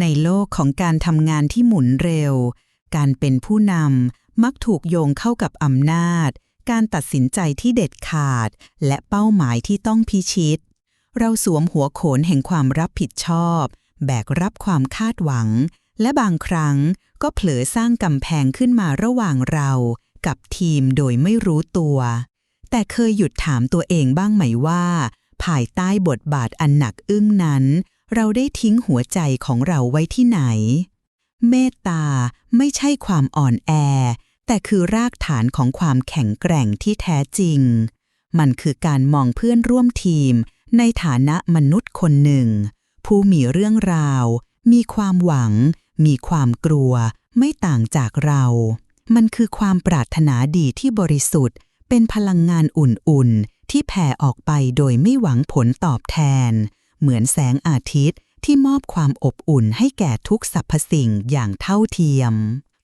ในโลกของการทำงานที่หมุนเร็ว การเป็นผู้นำมักถูกโยงเข้ากับอำนาจ การตัดสินใจที่เด็ดขาด และเป้าหมายที่ต้องพิชิต เราสวมหัวโขนแห่งความรับผิดชอบ แบกรับความคาดหวัง และบางครั้งก็เผลอสร้างกำแพงขึ้นมาระหว่างเรากับทีมโดยไม่รู้ตัว แต่เคยหยุดถามตัวเองบ้างไหมว่า ภายใต้บทบาทอันหนักอึ้งนั้น เราได้ทิ้งหัวใจของเราไว้ที่ไหน เมตตาไม่ใช่ความอ่อนแอ แต่คือรากฐานของความแข็งแกร่งที่แท้จริง มันคือการมองเพื่อนร่วมทีม ในฐานะมนุษย์คนหนึ่ง ผู้มีเรื่องราว มีความหวัง มีความกลัว ไม่ต่างจากเรา มันคือความปรารถนาดีที่บริสุทธิ์ เป็นพลังงานอุ่นๆที่แผ่ออกไปโดยไม่หวังผลตอบแทน เหมือนแสงอาทิตย์ที่มอบความอบอุ่นให้แก่ทุกสรรพสิ่งอย่างเท่าเทียม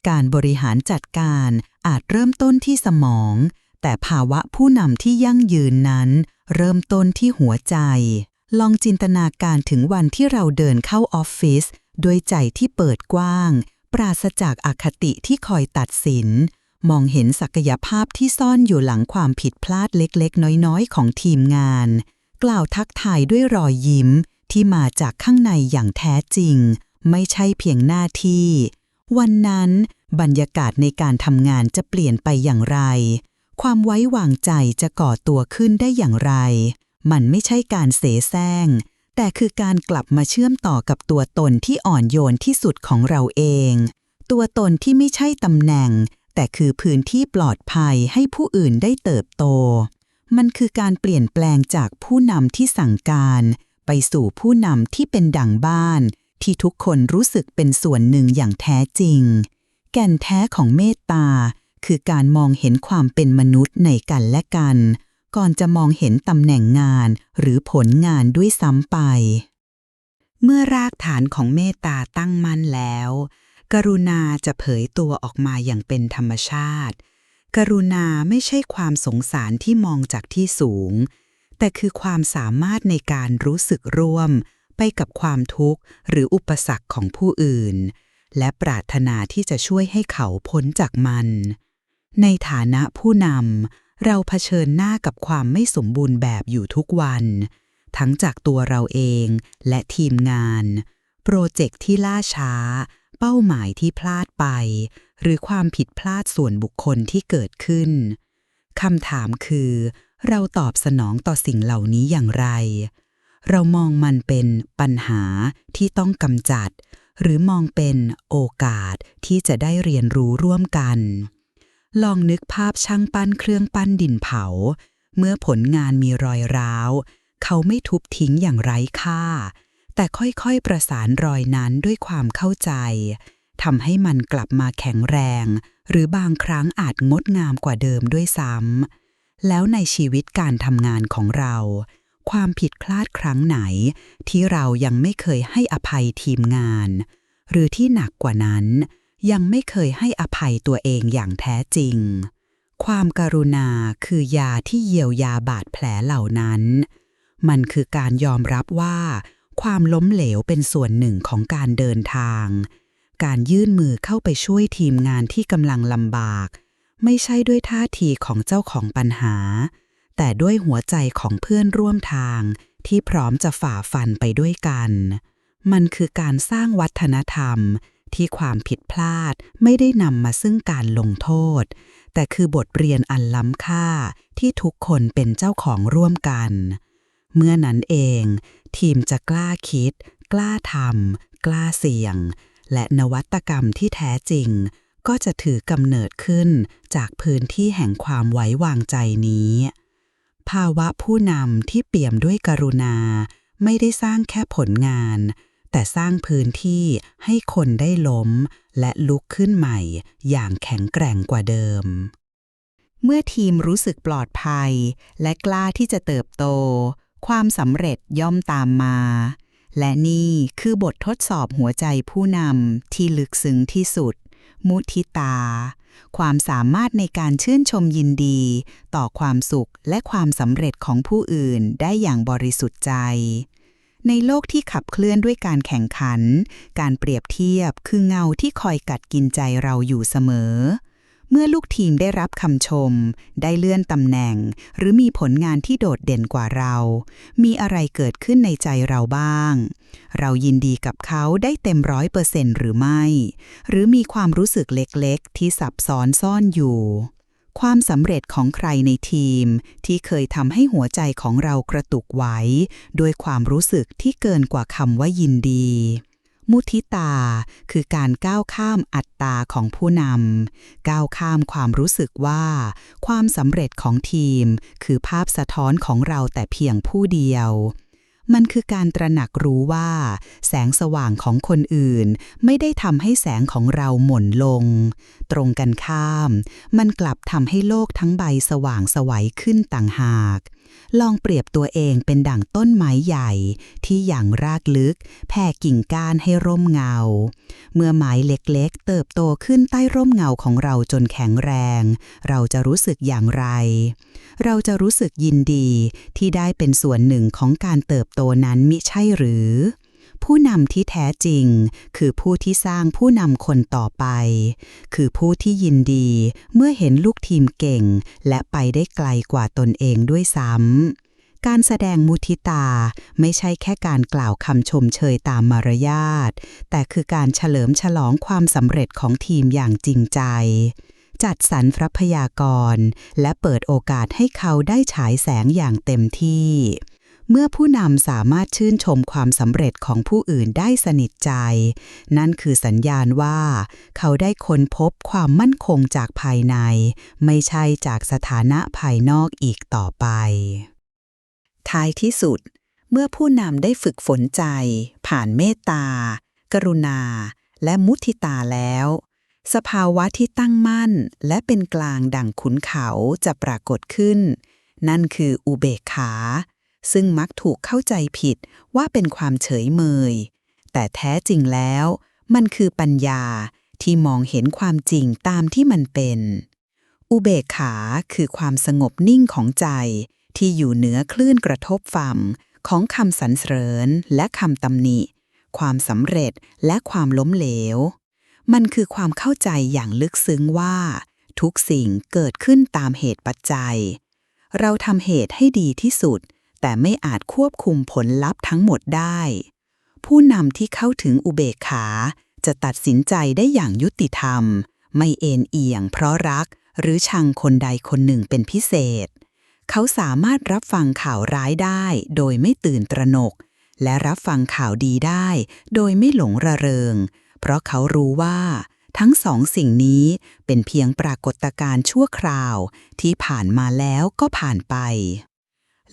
การบริหารจัดการอาจเริ่มต้นที่สมอง แต่ภาวะผู้นำที่ยั่งยืนนั้น เริ่มต้นที่หัวใจ ลองจินตนาการถึงวันที่เราเดินเข้าออฟฟิศด้วยใจที่เปิดกว้าง ปราศจากอคติที่คอยตัดสิน มองเห็นศักยภาพที่ซ่อนอยู่หลังความผิดพลาดเล็กๆ น้อยๆ ของทีมงาน กล่าวทักทายด้วยรอยยิ้มที่มาจากข้างในอย่างแท้จริง ไม่ใช่เพียงหน้าที่ วันนั้นบรรยากาศในการทำงานจะเปลี่ยนไปอย่างไร ความไว้วางใจจะก่อตัวขึ้นได้อย่างไร มันไม่ใช่การเสแสร้ง แต่คือการกลับมาเชื่อมต่อกับตัวตนที่อ่อนโยนที่สุดของเราเอง ตัวตนที่ไม่ใช่ตำแหน่ง แต่คือพื้นที่ปลอดภัยให้ผู้อื่นได้เติบโต มันคือการเปลี่ยนแปลงจากผู้นำที่สั่งการ ไปสู่ผู้นำที่เป็นดั่งบ้าน ที่ทุกคนรู้สึกเป็นส่วนหนึ่งอย่างแท้จริง แก่นแท้ของเมตตา คือการมองเห็นความเป็นมนุษย์ในกันและกัน ก่อนจะมองเห็นตำแหน่งงานหรือผลงานด้วยซ้ำไป เมื่อรากฐานของเมตตาตั้งมั่นแล้ว กรุณาจะเผยตัวออกมาอย่างเป็นธรรมชาติ กรุณาไม่ใช่ความสงสารที่มองจากที่สูง แต่คือความสามารถในการรู้สึกร่วม ไปกับความทุกข์หรืออุปสรรคของผู้อื่น และปรารถนาที่จะช่วยให้เขาพ้นจากมัน ในฐานะผู้นำเราเผชิญหน้ากับความไม่สมบูรณ์แบบอยู่ทุกวัน ทั้งจากตัวเราเองและทีมงาน โปรเจกต์ที่ล่าช้า เป้าหมายที่พลาดไป หรือความผิดพลาดส่วนบุคคลที่เกิดขึ้น คำถามคือ เราตอบสนองต่อสิ่งเหล่านี้อย่างไร เรามองมันเป็นปัญหาที่ต้องกำจัด หรือมองเป็นโอกาสที่จะได้เรียนรู้ร่วมกัน ลองนึกภาพช่างปั้นเครื่องปั้นดินเผา เมื่อผลงานมีรอยร้าว เขาไม่ทุบทิ้งอย่างไร้ค่า แต่ค่อยๆประสานรอยนั้นด้วยความเข้าใจ ทำให้มันกลับมาแข็งแรง หรือบางครั้งอาจงดงามกว่าเดิมด้วยซ้ำแล้วในชีวิตการทำงานของเรา ความผิดพลาดครั้งไหน ที่เรายังไม่เคยให้อภัยทีมงาน หรือที่หนักกว่านั้น ยังไม่เคยให้อภัยตัวเองอย่างแท้จริง ความการุณาคือยาที่เยียวยาบาดแผลเหล่านั้น มันคือการยอมรับว่า ความล้มเหลวเป็นส่วนหนึ่งของการเดินทาง การยื่นมือเข้าไปช่วยทีมงานที่กำลังลำบาก ไม่ใช่ด้วยท่าทีของเจ้าของปัญหา แต่ด้วยหัวใจของเพื่อนร่วมทางที่พร้อมจะฝ่าฟันไปด้วยกัน มันคือการสร้างวัฒนธรรมที่ความผิดพลาดไม่ได้นำมาซึ่งการลงโทษ แต่คือบทเรียนอันล้ำค่าที่ทุกคนเป็นเจ้าของร่วมกัน เมื่อนั้นเอง ทีมจะกล้าคิด กล้าทำกล้าเสี่ยง และนวัตกรรมที่แท้จริง ก็จะถือกำเนิดขึ้นจากพื้นที่แห่งความไว้วางใจนี้ ภาวะผู้นำที่เปี่ยมด้วยกรุณา ไม่ได้สร้างแค่ผลงาน แต่สร้างพื้นที่ให้คนได้ล้ม และลุกขึ้นใหม่อย่างแข็งแกร่งกว่าเดิม เมื่อทีมรู้สึกปลอดภัย และกล้าที่จะเติบโต ความสำเร็จย่อมตามมา และนี่คือบททดสอบหัวใจผู้นำที่ลึกซึ้งที่สุด มุทิตา ความสามารถในการชื่นชมยินดี ต่อความสุขและความสำเร็จของผู้อื่นได้อย่างบริสุทธิ์ใจ ในโลกที่ขับเคลื่อนด้วยการแข่งขัน การเปรียบเทียบคือเงาที่คอยกัดกินใจเราอยู่เสมอ เมื่อลูกทีมได้รับคำชม ได้เลื่อนตำแหน่ง หรือมีผลงานที่โดดเด่นกว่าเรา มีอะไรเกิดขึ้นในใจเราบ้าง เรายินดีกับเขาได้เต็มร้อยเปอร์เซ็นต์หรือไม่ หรือมีความรู้สึกเล็กๆ ที่ซับซ้อนซ่อนอยู่ความสำเร็จของใครในทีม ที่เคยทำให้หัวใจของเรากระตุกไหวด้วยความรู้สึกที่เกินกว่าคำว่ายินดี มุทิตา คือการก้าวข้ามอัตตาของผู้นำ ก้าวข้ามความรู้สึกว่า ความสำเร็จของทีม คือภาพสะท้อนของเราแต่เพียงผู้เดียว มันคือการตระหนักรู้ว่า แสงสว่างของคนอื่น ไม่ได้ทำให้แสงของเราหม่นลง ตรงกันข้าม มันกลับทำให้โลกทั้งใบสว่างสวัยขึ้นต่างหาก ลองเปรียบตัวเองเป็นดั่งต้นไม้ใหญ่ ที่อย่างรากลึก แผ่กิ่งก้านให้ร่มเงา เมื่อไม้เล็กๆ เติบโตขึ้นใต้ร่มเงาของเราจนแข็งแรง เราจะรู้สึกอย่างไร เราจะรู้สึกยินดีที่ได้เป็นส่วนหนึ่งของการเติบโตนั้นมิใช่หรือ ผู้นำที่แท้จริง คือผู้ที่สร้างผู้นำคนต่อไป คือผู้ที่ยินดีเมื่อเห็นลูกทีมเก่ง และไปได้ไกลกว่าตนเองด้วยซ้ำการแสดงมุทิตาไม่ใช่แค่การกล่าวคำชมเชยตามมารยาท แต่คือการเฉลิมฉลองความสำเร็จของทีมอย่างจริงใจ จัดสรรทรัพยากร และเปิดโอกาสให้เขาได้ฉายแสงอย่างเต็มที่ เมื่อผู้นำสามารถชื่นชมความสำเร็จของผู้อื่นได้สนิทใจ นั่นคือสัญญาณว่า เขาได้ค้นพบความมั่นคงจากภายใน ไม่ใช่จากสถานะภายนอกอีกต่อไป ท้ายที่สุด เมื่อผู้นำได้ฝึกฝนใจ ผ่านเมตตา กรุณา และมุทิตาแล้ว สภาวะที่ตั้งมั่น และเป็นกลางดั่งขุนเขาจะปรากฏขึ้น นั่นคืออุเบกขา ซึ่งมักถูกเข้าใจผิดว่าเป็นความเฉยเมย แต่แท้จริงแล้ว มันคือปัญญาที่มองเห็นความจริงตามที่มันเป็น อุเบกขาคือความสงบนิ่งของใจ ที่อยู่เหนือคลื่นกระทบฝั่งของคำสรรเสริญและคำตำหนิ ความสำเร็จและความล้มเหลว มันคือความเข้าใจอย่างลึกซึ้งว่า ทุกสิ่งเกิดขึ้นตามเหตุปัจจัย เราทำเหตุให้ดีที่สุด แต่ไม่อาจควบคุมผลลัพธ์ทั้งหมดได้ ผู้นำที่เข้าถึงอุเบกขา จะตัดสินใจได้อย่างยุติธรรม ไม่เอ็นเอียง เพราะรักหรือชังคนใดคนหนึ่งเป็นพิเศษ เขาสามารถรับฟังข่าวร้ายได้ โดยไม่ตื่นตระหนก และรับฟังข่าวดีได้ โดยไม่หลงระเริง เพราะเขารู้ว่าทั้งสองสิ่งนี้เป็นเพียงปรากฏการณ์ชั่วคราวที่ผ่านมาแล้วก็ผ่านไป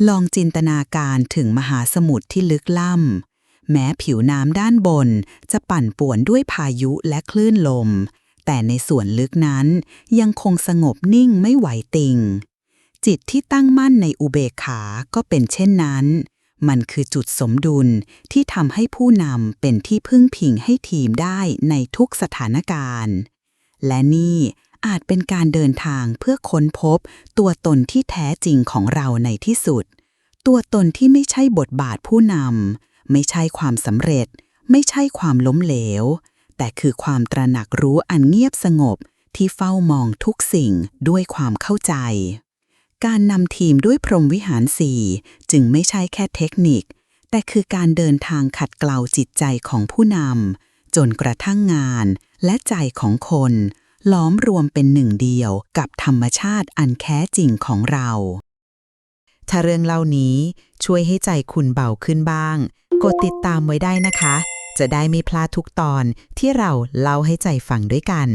ลองจินตนาการถึงมหาสมุทรที่ลึกล่ำ แม้ผิวน้ำด้านบนจะปั่นป่วนด้วยพายุและคลื่นลม แต่ในส่วนลึกนั้นยังคงสงบนิ่งไม่ไหวติง จิตที่ตั้งมั่นในอุเบกขาก็เป็นเช่นนั้น มันคือจุดสมดุลที่ทำให้ผู้นำเป็นที่พึ่งพิงให้ทีมได้ในทุกสถานการณ์ และนี่อาจเป็นการเดินทางเพื่อค้นพบตัวตนที่แท้จริงของเราในที่สุด ตัวตนที่ไม่ใช่บทบาทผู้นำไม่ใช่ความสำเร็จ ไม่ใช่ความล้มเหลว แต่คือความตระหนักรู้อันเงียบสงบที่เฝ้ามองทุกสิ่งด้วยความเข้าใจ การนำทีมด้วยพรหมวิหารสี่จึงไม่ใช่แค่เทคนิค แต่คือการเดินทางขัดเกลาจิตใจของผู้นำจนกระทั่งงานและใจของคนล้อมรวมเป็นหนึ่งเดียวกับธรรมชาติอันแท้จริงของเรา ถ้าเรื่องเล่านี้ช่วยให้ใจคุณเบาขึ้นบ้าง กดติดตามไว้ได้นะคะ จะได้ไม่พลาดทุกตอนที่เราเล่าให้ใจฟังด้วยกัน